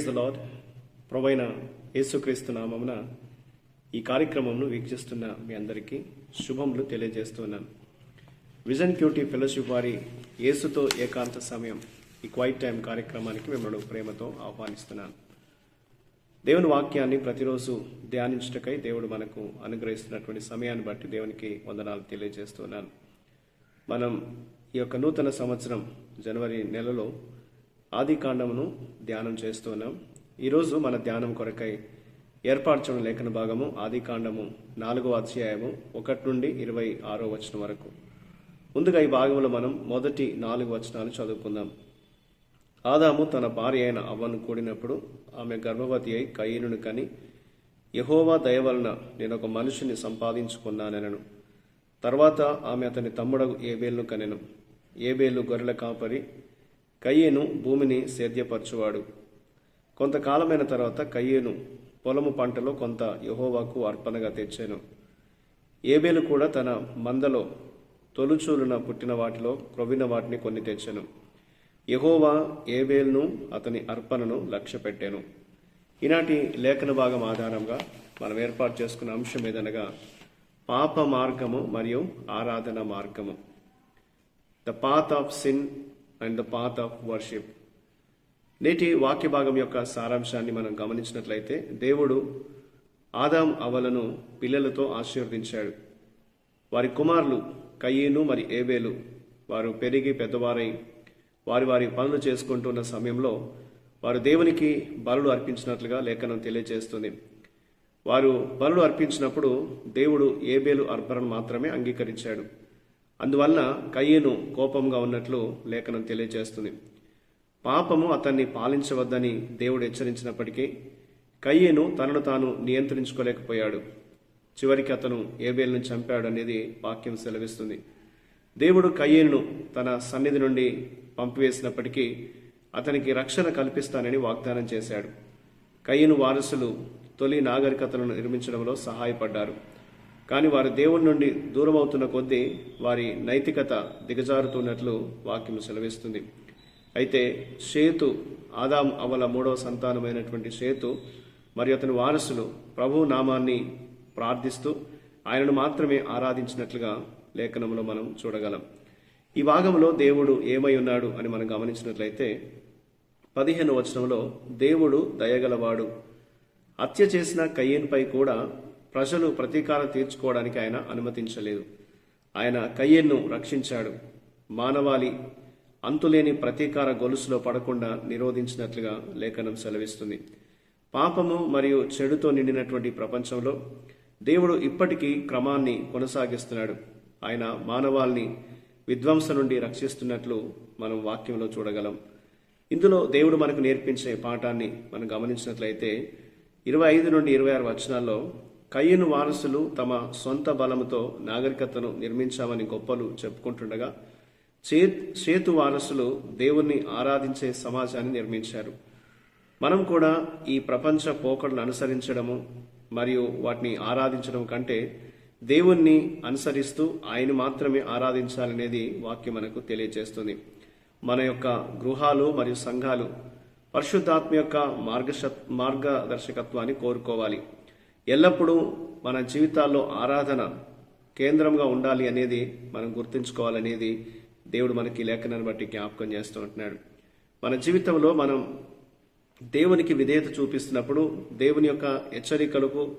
Praise the lord ప్రొవైన యేసుక్రీస్తు నామమున ఈ కార్యక్రమంను వీక్షిస్తున్న మీ అందరికీ శుభములు తెలియజేస్తున్నాను విజన్ క్యూటీ ఫెలోషిప్ వారి యేసుతో ఏకాంత సమయం ఈ క్వైట్ టైం కార్యక్రమానికి మిమ్మల్ని ప్రేమతో ఆహ్వానిస్తున్నాను. దేవుని వాక్యాన్ని ప్రతిరోజు ధ్యానించుటకై దేవుడు మనకు అనుగ్రహిస్తున్నటువంటి సమయాన్ని బట్టి దేవునికి వందనాలు తెలియజేస్తున్నాను మనం ఈ యొక్క నూతన సంవత్సరం జనవరి నెలలో ఆది కాండమును ధ్యానం చేస్తున్నాం ఈరోజు మన ధ్యానం కొరకై ఏర్పరచడం లేఖన భాగము ఆది కాండము నాలుగో అధ్యాయము ఒకటి నుండి ఇరవై ఆరో వచనం వరకు. ముందుగా ఈ భాగంలో మనం మొదటి నాలుగు వచనాలు చదువుకుందాం. ఆదాము తన భార్య అయిన అవ్వను కూడినప్పుడు ఆమె గర్భవతి అయి కయ్యను కని యహోవా దయ వలన నేను ఒక మనిషిని సంపాదించుకున్నానెనను. తర్వాత ఆమె అతని తమ్ముడగు ఏబేల్ను కనెను. ఏబేలు గొర్రెల కాపరి కయ్యేను భూమిని సేద్యపరచువాడు. కొంతకాలమైన తర్వాత కయ్యేను పొలము పంటలో కొంత యహోవాకు అర్పణగా తెచ్చాను. ఏబేలు కూడా తన మందలో తొలుచూలున పుట్టిన వాటిలో క్రొవ్విన వాటిని కొన్ని తెచ్చాను. యహోవా ఏబేల్ను అతని అర్పణను లక్ష్య పెట్టాను ఈనాటి లేఖన భాగం ఆధారంగా మనం ఏర్పాటు చేసుకున్న అంశం ఏదనగా పాప మార్గము మరియు ఆరాధన మార్గము. The path of sin and the path of worship నేటి వాక్య భాగం యొక్క సారాంశాన్ని మనం గమనించినట్లయితే దేవుడు ఆదాం అవలను పిల్లలతో ఆశీర్వదించాడు. వారి కుమారులు కయ్యేను మరి ఏబేలు వారు పెరిగి పెద్దవారై వారి వారి పనులు చేసుకుంటున్న సమయంలో వారు దేవునికి బలులు అర్పించినట్లుగా లేఖనం తెలియజేస్తుంది. వారు బలులు అర్పించినప్పుడు దేవుడు ఏబేలు అర్పణను మాత్రమే అంగీకరించాడు. అందువలన కయ్యేను కోపంగా ఉన్నట్లు లేఖనం తెలియజేస్తుంది. పాపము అతన్ని పాలించవద్దని దేవుడు హెచ్చరించినప్పటికీ కయ్యేను తనను తాను నియంత్రించుకోలేకపోయాడు. చివరికి అతను ఏబేలును చంపాడు అనేది వాక్యం సెలవిస్తుంది. దేవుడు కయ్యేను తన సన్నిధి నుండి పంపివేసినప్పటికీ అతనికి రక్షణ కల్పిస్తానని వాగ్దానం చేశాడు. కయ్యను వారసులు తొలి నాగరికతలను నిర్మించడంలో సహాయపడ్డారు. కానీ వారు దేవుని నుండి దూరం అవుతున్న కొద్దీ వారి నైతికత దిగజారుతున్నట్లు వాక్యం సెలవిస్తుంది. అయితే సేతు ఆదాం అవల మూడవ సంతానమైనటువంటి సేతు మరియు అతని వారసులు ప్రభు నామాన్ని ప్రార్థిస్తూ ఆయనను మాత్రమే ఆరాధించినట్లుగా లేఖనంలో మనం చూడగలం. ఈ భాగంలో దేవుడు ఏమై ఉన్నాడు అని మనం గమనించినట్లయితే పదిహేను వచనంలో దేవుడు దయగలవాడు. హత్య చేసిన కయ్యన్పై కూడా ప్రజలు ప్రతీకారం తీర్చుకోవడానికి ఆయన అనుమతించలేదు. ఆయన కయ్యన్ను రక్షించాడు. మానవాళి అంతులేని ప్రతీకార గొలుసులో పడకుండా నిరోధించినట్లుగా లేఖనం సెలవిస్తుంది. పాపము మరియు చెడుతో నిండినటువంటి ప్రపంచంలో దేవుడు ఇప్పటికీ క్రమాన్ని కొనసాగిస్తున్నాడు. ఆయన మానవాల్ని విధ్వంస నుండి రక్షిస్తున్నట్లు మనం వాక్యంలో చూడగలం. ఇందులో దేవుడు మనకు నేర్పించే పాఠాన్ని మనం గమనించినట్లయితే ఇరవై ఐదు నుండి ఇరవై ఆరు వచనాల్లో కయ్యను వారసులు తమ సొంత బలముతో నాగరికతను నిర్మించామని గొప్పలు చెప్పుకుంటుండగా చే చేతు వారసులు దేవుణ్ణి ఆరాధించే సమాజాన్ని నిర్మించారు. మనం కూడా ఈ ప్రపంచ పోకడలను అనుసరించడము మరియు వాటిని ఆరాధించడం కంటే దేవుణ్ణి అనుసరిస్తూ ఆయన మాత్రమే ఆరాధించాలనేది వాక్యం మనకు తెలియజేస్తుంది. మన యొక్క గృహాలు మరియు సంఘాలు పరిశుద్ధాత్మ యొక్క మార్గ మార్గదర్శకత్వాన్ని కోరుకోవాలి. ఎల్లప్పుడూ మన జీవితాల్లో ఆరాధన కేంద్రంగా ఉండాలి అనేది మనం గుర్తుంచుకోవాలనేది దేవుడు మనకి లేఖనాన్ని బట్టి జ్ఞాపకం చేస్తూ ఉంటున్నాడు. మన జీవితంలో మనం దేవునికి విధేయత చూపిస్తున్నప్పుడు దేవుని యొక్క హెచ్చరికలకు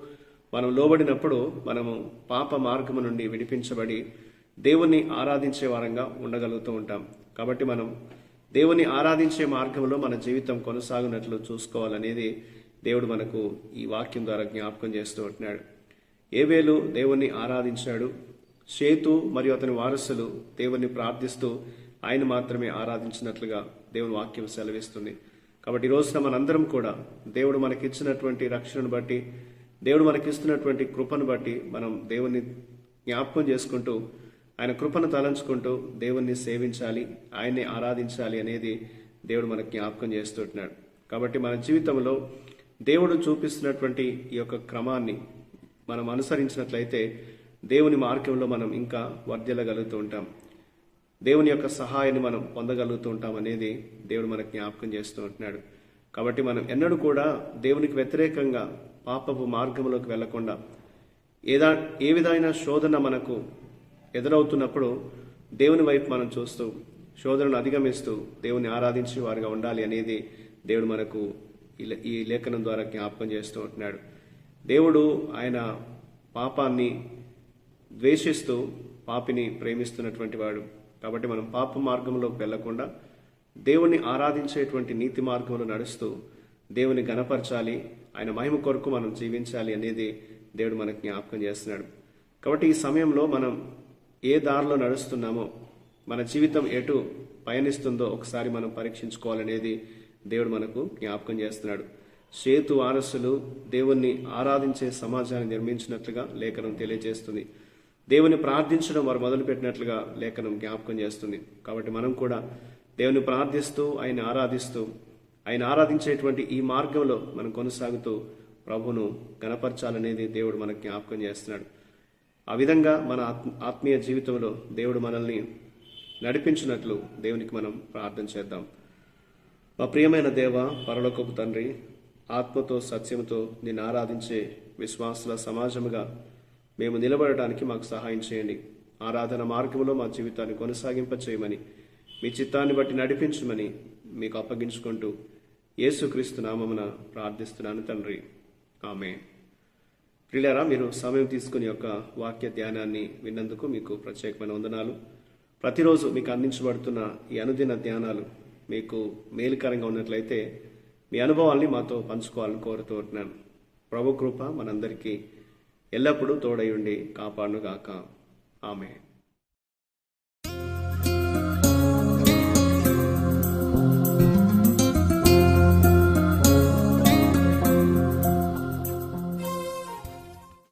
మనం లోబడినప్పుడు మనము పాప మార్గము నుండి విడిపించబడి దేవుణ్ణి ఆరాధించే వారంగా ఉండగలుగుతూ ఉంటాం. కాబట్టి మనం దేవుని ఆరాధించే మార్గంలో మన జీవితం కొనసాగినట్లు చూసుకోవాలనేది దేవుడు మనకు ఈ వాక్యం ద్వారా జ్ఞాపకం చేస్తూ ఉంటున్నాడు. ఏవేలు దేవుణ్ణి ఆరాధించాడు సేతు మరియు అతని వారసులు దేవుణ్ణి ప్రార్థిస్తూ ఆయన మాత్రమే ఆరాధించినట్లుగా దేవుని వాక్యం సెలవిస్తుంది. కాబట్టి ఈ రోజున మనందరం కూడా దేవుడు మనకిచ్చినటువంటి రక్షణను బట్టి దేవుడు మనకిస్తున్నటువంటి కృపను బట్టి మనం దేవుణ్ణి జ్ఞాపకం చేసుకుంటూ ఆయన కృపను తలంచుకుంటూ దేవుణ్ణి సేవించాలి ఆయన్ని ఆరాధించాలి అనేది దేవుడు మనకు జ్ఞాపకం చేస్తుంటున్నాడు కాబట్టి మన జీవితంలో దేవుడు చూపిస్తున్నటువంటి ఈ యొక్క క్రమాన్ని మనం అనుసరించినట్లయితే దేవుని మార్గంలో మనం ఇంకా వర్ధిల్లగలుగుతూ ఉంటాం. దేవుని యొక్క సహాయాన్ని మనం పొందగలుగుతూ ఉంటాం అనేది దేవుడు మనకు జ్ఞాపకం చేస్తూ ఉంటున్నాడు. కాబట్టి మనం ఎన్నడూ కూడా దేవునికి వ్యతిరేకంగా పాపపు మార్గంలోకి వెళ్ళకుండా ఏదా ఏ విధమైన శోధన మనకు ఎదురవుతున్నప్పుడు దేవుని వైపు మనం చూస్తూ శోధనను అధిగమిస్తూ దేవుని ఆరాధించి వారిగా ఉండాలి అనేది దేవుడు మనకు ఈ ఈ లేఖనం ద్వారా జ్ఞాపకం చేస్తూ ఉంటున్నాడు. దేవుడు ఆయన పాపాన్ని ద్వేషిస్తూ పాపిని ప్రేమిస్తున్నటువంటి వాడు. కాబట్టి మనం పాప మార్గంలోకి వెళ్ళకుండా దేవుణ్ణి ఆరాధించేటువంటి నీతి మార్గంలో నడుస్తూ దేవుని గణపరచాలి ఆయన మహిమ కొరకు మనం జీవించాలి అనేది దేవుడు మనకు జ్ఞాపకం చేస్తున్నాడు. కాబట్టి ఈ సమయంలో మనం ఏ దారిలో నడుస్తున్నామో మన జీవితం ఎటు పయనిస్తుందో ఒకసారి మనం పరీక్షించుకోవాలనేది దేవుడు మనకు జ్ఞాపకం చేస్తున్నాడు. సేతు వారసులు దేవుణ్ణి ఆరాధించే సమాజాన్ని నిర్మించినట్లుగా లేఖనం తెలియజేస్తుంది. దేవుని ప్రార్థించడం వారు మొదలుపెట్టినట్లుగా లేఖనం జ్ఞాపకం చేస్తుంది. కాబట్టి మనం కూడా దేవుని ప్రార్థిస్తూ ఆయన ఆరాధిస్తూ ఆయన ఆరాధించేటువంటి ఈ మార్గంలో మనం కొనసాగుతూ ప్రభును గణపరచాలనేది దేవుడు మనకు జ్ఞాపకం చేస్తున్నాడు. ఆ విధంగా మన ఆత్మ- ఆత్మీయ జీవితంలో దేవుడు మనల్ని నడిపించినట్లు దేవునికి మనం ప్రార్థన చేద్దాం. మా ప్రియమైన దేవ పరలోకపు తండ్రి ఆత్మతో సత్యముతో నిన్ను ఆరాధించే విశ్వాసుల సమాజముగా మేము నిలబడటానికి మాకు సహాయం చేయండి. ఆరాధన మార్గంలో మా జీవితాన్ని కొనసాగింప చేయమని మీ చిత్తాన్ని బట్టి నడిపించమని మీకు అప్పగించుకుంటూ యేసుక్రీస్తు నామమున ప్రార్థిస్తున్నాను తండ్రి. ఆమె ప్రియులారా మీరు సమయం తీసుకుని యొక్క వాక్య ధ్యానాన్ని విన్నందుకు మీకు ప్రత్యేకమైన వందనాలు. ప్రతిరోజు మీకు అందించబడుతున్న ఈ అనుదిన ధ్యానాలు మీకు మేలుకరంగా ఉన్నట్లయితే మీ అనుభవాల్ని మాతో పంచుకోవాలని కోరుతూ ఉంటున్నాను. ప్రభు కృప మనందరికీ ఎల్లప్పుడూ తోడై ఉండి కాపాడుగాక ఆమె